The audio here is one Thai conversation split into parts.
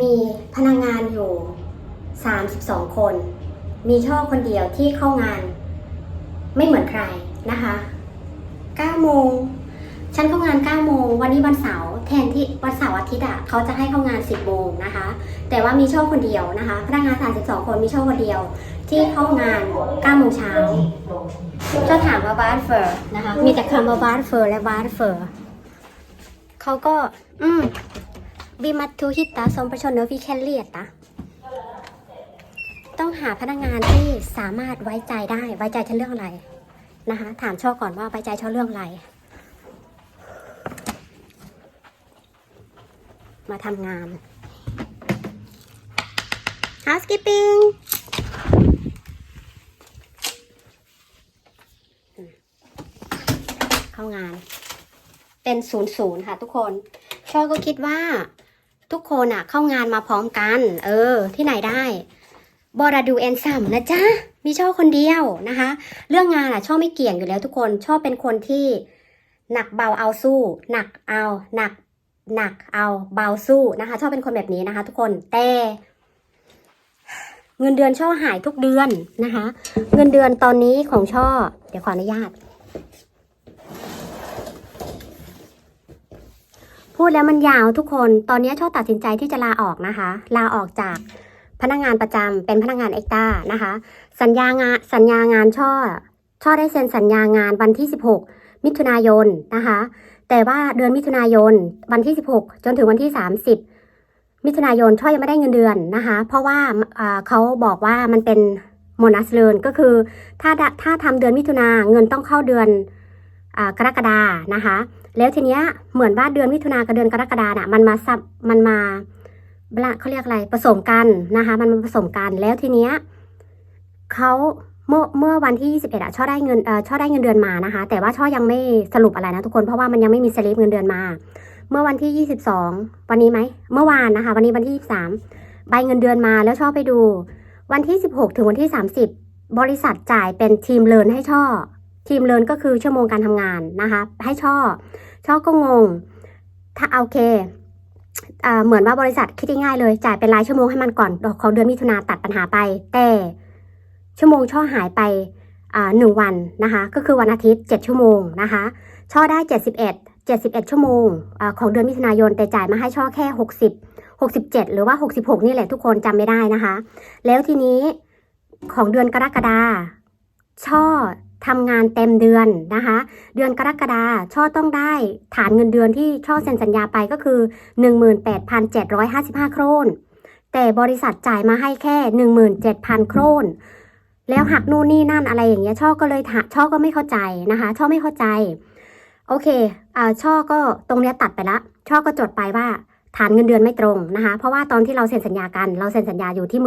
มีพนักงานอยู่ 32 คน มีช่อคนเดียวที่เข้างาน ไม่เหมือนใครนะคะ9โมงฉันเข้างาน9โมงวันนี้วันเสาร์แทนที่วันเสาร์อาทิตย์อะเขาจะให้เข้างาน 10โมงนะคะ แต่ว่ามีช่อคนเดียวนะคะ พนักงาน 32 คนมีช่อคนเดียว ที่เข้างาน9โมงเช้าจะถามว่าบาร์เฟอร์นะคะ มีแต่คำว่าบาร์เฟอร์และบาร์เฟอร์เขาก็ อืม vi måste hitta som personer vi kan leta ต้องหาพนักงานที่สามารถไว้ใจได้ ไว้ใจฉันเรื่องอะไรนะคะ ถามช่อก่อนว่าไว้ใจช่อเรื่องอะไร มาทำงาน housekeeping เข้างาน เป็นศูนย์ศูนย์ค่ะทุกคน ช่อก็คิดว่า ทุกคนอะเข้างานมาพร้อมกัน เออ ที่ไหนได้บอราดูแอนซัมนะจ๊ะ มีช่อคนเดียวนะคะ เรื่องงานอะช่อไม่เกี่ยงอยู่แล้วทุกคนช่อเป็นคนที่หนักเบาเอาสู้ หนักเอาหนักหนักเอาเบาสู้นะคะช่อเป็นคนแบบนี้นะคะ ทุกคนแต่เงินเดือนช่อหายทุกเดือนนะคะ เงินเดือนตอนนี้ของช่อ เดี๋ยวขออนุญาต พูดแล้วมันยาวทุกคน ตอนนี้ช่อตัดสินใจที่จะลาออกนะคะ ลาออกจากพนักงานประจำเป็นพนักงานเอ็กต้านะคะ สัญญางานสัญญางานช่อ ช่อได้เซ็นสัญญางานวันที่ 16 มิถุนายนนะคะ แต่ว่าเดือนมิถุนายนวันที่ 16 จนถึงวันที่ 30 มิถุนายนช่อยังไม่ได้เงินเดือนนะคะ เพราะว่าอ่าเขาบอกว่ามันเป็นโมนัสเลินก็คือถ้าถ้าทำเดือนมิถุนาเงินต้องเข้าเดือนอกรกฎานะคะ แล้วทีเนี้ยเหมือนว่าเดือนมิถุนากับเดือนกรกฎาน่ะมันมาซับมันมาเขาเรียกอะไรผสมกันนะคะ มันมาผสมกันแล้วทีเนี้ยเขาเมื่อเมื่อวันที่ 21อะช่อได้เงินเอ่อช่อได้เงินเดือนมานะคะ แต่ว่าช่อยังไม่สรุปอะไรนะทุกคนเพราะว่ามันยังไม่มีสลิปเงินเดือนมา เมื่อวันที่ 22 วันนี้ไหมเมื่อวานนะคะ วันนี้วันที่ 23 ใบเงินเดือนมาแล้วช่อไปดู วันที่ 16 ถึงวันที่ 30 บริษัทจ่ายเป็นทีมเลินให้ช่อ ทีมเลินก็คือชั่วโมงการทำงานนะคะ ให้ช่อ ช่อก็งง ถ้าโอเคอ่าเหมือนว่าบริษัทคิดง่ายเลย จ่ายเป็นรายชั่วโมงให้มันก่อนของเดือนมิถุนาตัดปัญหาไป แต่ชั่วโมงช่อหายไปหนึ่งวันนะคะ ก็คือวันอาทิตย์ 7 ชั่วโมงนะคะ ช่อได้ 71 71 ชั่วโมงอของเดือนมิถุนายนแต่จ่ายมาให้ช่อแค่ 60 67 หรือว่า 66 นี่แหละทุกคนจำไม่ได้นะคะ แล้วทีนี้ของเดือนกรกฎาช่อ ทำงานเต็มเดือนนะคะ เดือนกรกฎาช่อต้องได้ฐานเงินเดือนที่ช่อเซ็นสัญญาไปก็คือ 18,755 โครน แต่บริษัทจ่ายมาให้แค่ 17,000 โครน แล้วหักนู่นนี่นั่นอะไรอย่างเงี้ยช่อก็เลยช่อก็ไม่เข้าใจนะคะ ช่อไม่เข้าใจ โอเคอ่าช่อก็ตรงเนี้ยตัดไปละ ช่อก็จดไปว่าฐานเงินเดือนไม่ตรงนะคะ เพราะว่าตอนที่เราเซ็นสัญญากัน เราเซ็นสัญญาอยู่ที่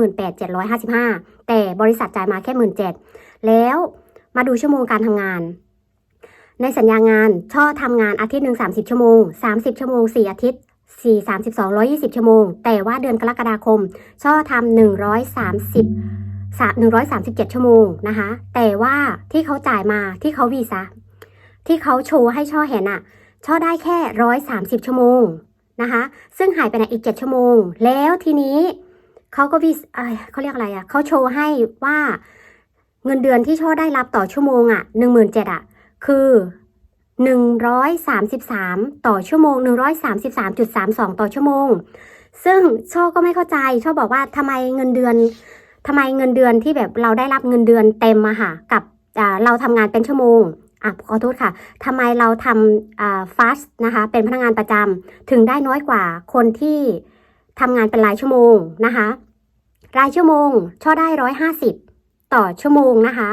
18,755 แต่บริษัทจ่ายมาแค่ 17,000แล้ว มาดูชั่วโมงการทำงาน ในสัญญางานช่อทำงานอาทิตย์หนึ่ง30 ชั่วโมง 30 ชั่วโมง 4 อาทิตย์ 4 32 120 ชั่วโมง แต่ว่าเดือนกรกฎาคม ช่อทำ130 137 ชั่วโมงนะคะ แต่ว่าที่เขาจ่ายมาที่เขาวีซ่าที่เขาโชว์ให้ช่อเห็นอะช่อได้แค่ 130 ชั่วโมงนะคะ ซึ่งหายไปในอีก 7 ชั่วโมง แล้วทีนี้เขาก็วีเอ้ยเขาเรียกอะไรอะเขาโชว์ให้ว่า เงินเดือนที่ช่อได้รับต่อชั่วโมงอะ17,000อะ คือ133ต่อชั่วโมง133.32ต่อชั่วโมง ซึ่งช่อก็ไม่เข้าใจช่อบอกว่าทำไมเงินเดือนทำไมเงินเดือนที่แบบเราได้รับเงินเดือนเต็มอะค่ะ กับเราทำงานเป็นชั่วโมงอะขอโทษค่ะทำไมเราทำอ่าฟาสนะคะ เป็นพนักงานประจำถึงได้น้อยกว่าคนที่ทำงานเป็นรายชั่วโมงนะคะ รายชั่วโมงช่อได้ร้อยห้าสิบ ต่อชั่วโมงนะคะ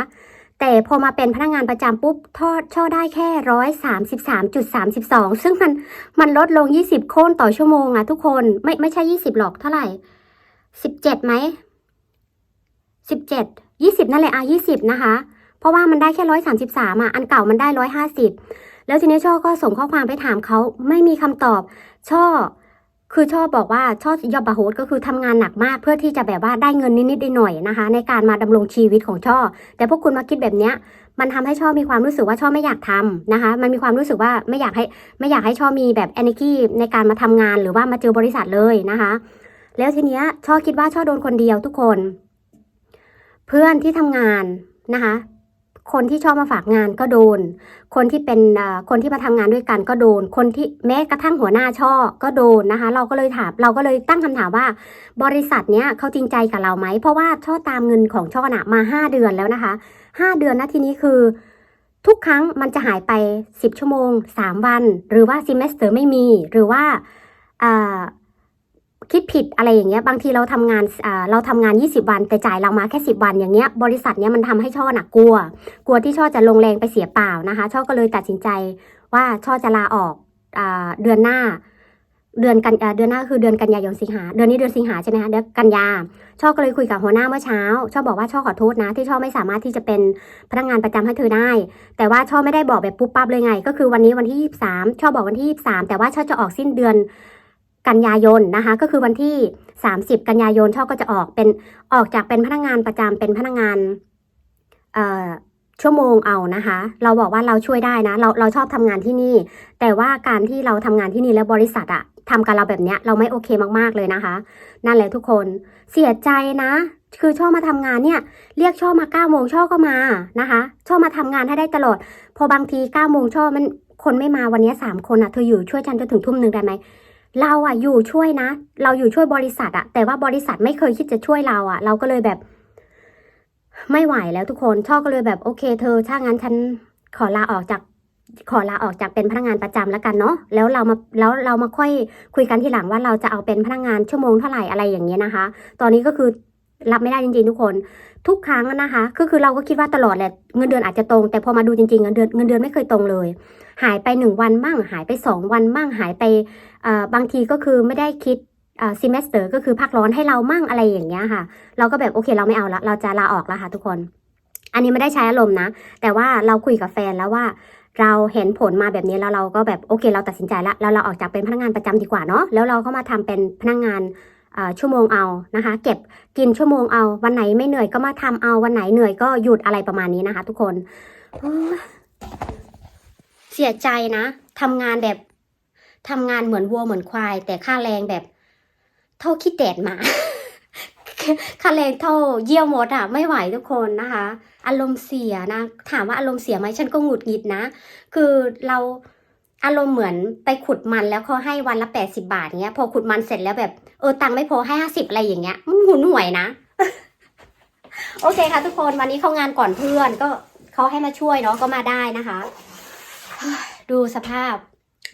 แต่พอมาเป็นพนักงานประจำปุ๊บทอดช่อได้แค่ร้อยสามสิบสามจุดสามสิบสองซึ่งมันมันลดลงยี่สิบโค่นต่อชั่วโมงอะทุกคนไม่ไม่ใช่ยี่สิบหรอกเท่าไหร่สิบเจ็ดไหมสิบเจ็ดยี่สิบนั่นแหละอะยี่สิบนะคะเพราะว่ามันได้แค่ร้อยสามสิบสามอะ อันเก่ามันได้ร้อยห้าสิบ แล้วทีนี้ช่อก็ส่งข้อความไปถามเขา ไม่มีคำตอบ ช่อ คือชอบบอกว่าช่อยอบบาโฮสก็คือทำงานหนักมากเพื่อที่จะแบบว่าได้เงินนิดๆหน่อยๆนะคะ ในการมาดำรงชีวิตของช่อ แต่พวกคุณมาคิดแบบเนี้ยมันทำให้ช่อมีความรู้สึกว่าช่อไม่อยากทำนะคะ มันมีความรู้สึกว่าไม่อยากให้ไม่อยากให้ช่อมีแบบ energy ในการมาทำงานหรือว่ามาเจอบริษัทเลยนะคะ แล้วทีเนี้ยช่อคิดว่าช่อโดนคนเดียวทุกคน เพื่อนที่ทำงานนะคะ คนที่ชอบมาฝากงานก็โดน คนที่เป็นคนที่มาทำงานด้วยกันก็โดน คนที่แม้กระทั่งหัวหน้าช่อก็โดนนะคะ เราก็เลยถามเราก็เลยตั้งคำถามว่า บริษัทเนี้ยเขาจริงใจกับเราไหม เพราะว่าช่อตามเงินของช่อน่ะมาห้าเดือนแล้วนะคะห้าเดือนนะทีนี้คือ ทุกครั้งมันจะหายไปสิบชั่วโมงสามวัน หรือว่าซิมเมสเตอร์ไม่มี หรือว่า คิดผิดอะไรอย่างเงี้ยบางทีเราทำงานเราทำงาน 20 วัน แต่จ่ายเรามาแค่ 10 วันอย่างเงี้ยบริษัทเนี้ยมันทำให้ช่อหนักกลัว กลัวที่ช่อจะลงแรงไปเสียเปล่านะคะ ช่อก็เลยตัดสินใจว่าช่อจะลาออกอเดือนหน้า เดือนกันเดือนหน้าคือเดือนกันยายนสิงหาเดือนนี้เดือนสิงหาใช่ไหมคะเดือนกันยาช่อก็เลยคุยกับหัวหน้าเมื่อเช้าช่อบอกว่าช่อขอโทษนะ ที่ช่อไม่สามารถที่จะเป็นพนักงานประจำให้เธอได้ แต่ว่าช่อไม่ได้บอกแบบปุ๊บปั๊บเลยไง ก็คือวันนี้วันที่ 23ช่อบอกวันที่ 23 แต่ว่าช่อจะออกสิ้นเดือน กันยายนนะคะ ก็คือวันที่ 30 กันยายนช่อก็จะออกเป็นออกจากเป็นพนักงานประจำเป็นพนักงานเอ่อชั่วโมงเอานะคะ เราบอกว่าเราช่วยได้นะ เราเราชอบทำงานที่นี่ แต่ว่าการที่เราทำงานที่นี่แล้วบริษัทอะทำกับเราแบบเนี้ยเราไม่โอเคมากๆเลยนะคะ นั่นแหละทุกคนเสียใจนะ คือช่อมาทำงานเนี่ย เรียกช่อมาเก้าโมงช่อก็มานะคะ ช่อมาทำงานให้ได้ตลอด พอบางทีเก้าโมงช่อมันคนไม่มาวันนี้สามคนอะเธออยู่ช่วยฉันจนถึงทุ่มหนึ่งได้ไหม เราอะอยู่ช่วยนะ เราอยู่ช่วยบริษัทอะแต่ว่าบริษัทไม่เคยคิดจะช่วยเราอะเราก็เลยแบบ ไม่ไหวแล้วทุกคนช่อก็เลยแบบโอเค เธอถ้างั้นฉันขอลาออกจากขอลาออกจากเป็นพนักงานประจำแล้วกันเนาะแล้วเรามาแล้วเรามาค่อยคุยกันทีหลังว่าเราจะเอาเป็นพนักงานชั่วโมงเท่าไหร่อะไรอย่างเงี้ยนะคะ ตอนนี้ก็คือรับไม่ได้จริงๆทุกคน ทุกครั้งนะคะก็คือเราก็คิดว่าตลอดแหละเงินเดือนอาจจะตรง แต่พอมาดูจริงๆเงินเดือนเงินเดือนไม่เคยตรงเลย หายไปหนึ่งวันมั่ง หายไปสองวันมั่ง หายไปบางทีก็คือไม่ได้คิดซีเมสเตอร์ก็คือพักร้อนให้เรามั่งอะไรอย่างเงี้ยค่ะ เราก็แบบโอเคเราไม่เอาละเราจะลาออกแล้วค่ะทุกคน อันนี้ไม่ได้ใช้อารมณ์นะ แต่ว่าเราคุยกับแฟนแล้วว่าเราเห็นผลมาแบบนี้แล้วเราก็แบบโอเค เราตัดสินใจละแล้วเราออกจากเป็นพนักงานประจำดีกว่าเนาะแล้วเราก็มาทำเป็นพนักงานชั่วโมงเอานะคะ เก็บกินชั่วโมงเอา วันไหนไม่เหนื่อยก็มาทำเอาวันไหนเหนื่อยก็หยุดอะไรประมาณนี้นะคะ ทุกคน เสียใจนะทำงานแบบทำงานเหมือนวัวเหมือนควาย แต่ค่าแรงแบบ เท่าขี้แตดหมาค่าแรงเท่าเยี่ยวมดอะไม่ไหวทุกคนนะคะ อารมณ์เสียนะ ถามว่าอารมณ์เสียไหมฉันก็หงุดหงิดนะ คือเราอารมณ์เหมือนไปขุดมันแล้วเขาให้วันละแปดสิบาทเงี้ย พอขุดมันเสร็จแล้วแบบเออตังค์ไม่พอให้ห้าสิบอะไรอย่างเงี้ยมันหุนหวยนะ โอเคค่ะทุกคนวันนี้เข้างานก่อนเพื่อนก็เขาให้มาช่วยเนาะก็มาได้นะคะ ดูสภาพ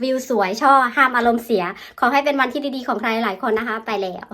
วิวสวยช่อห้ามอารมณ์เสีย ขอให้เป็นวันที่ดีๆของใครหลายคนนะคะ ไปแล้ว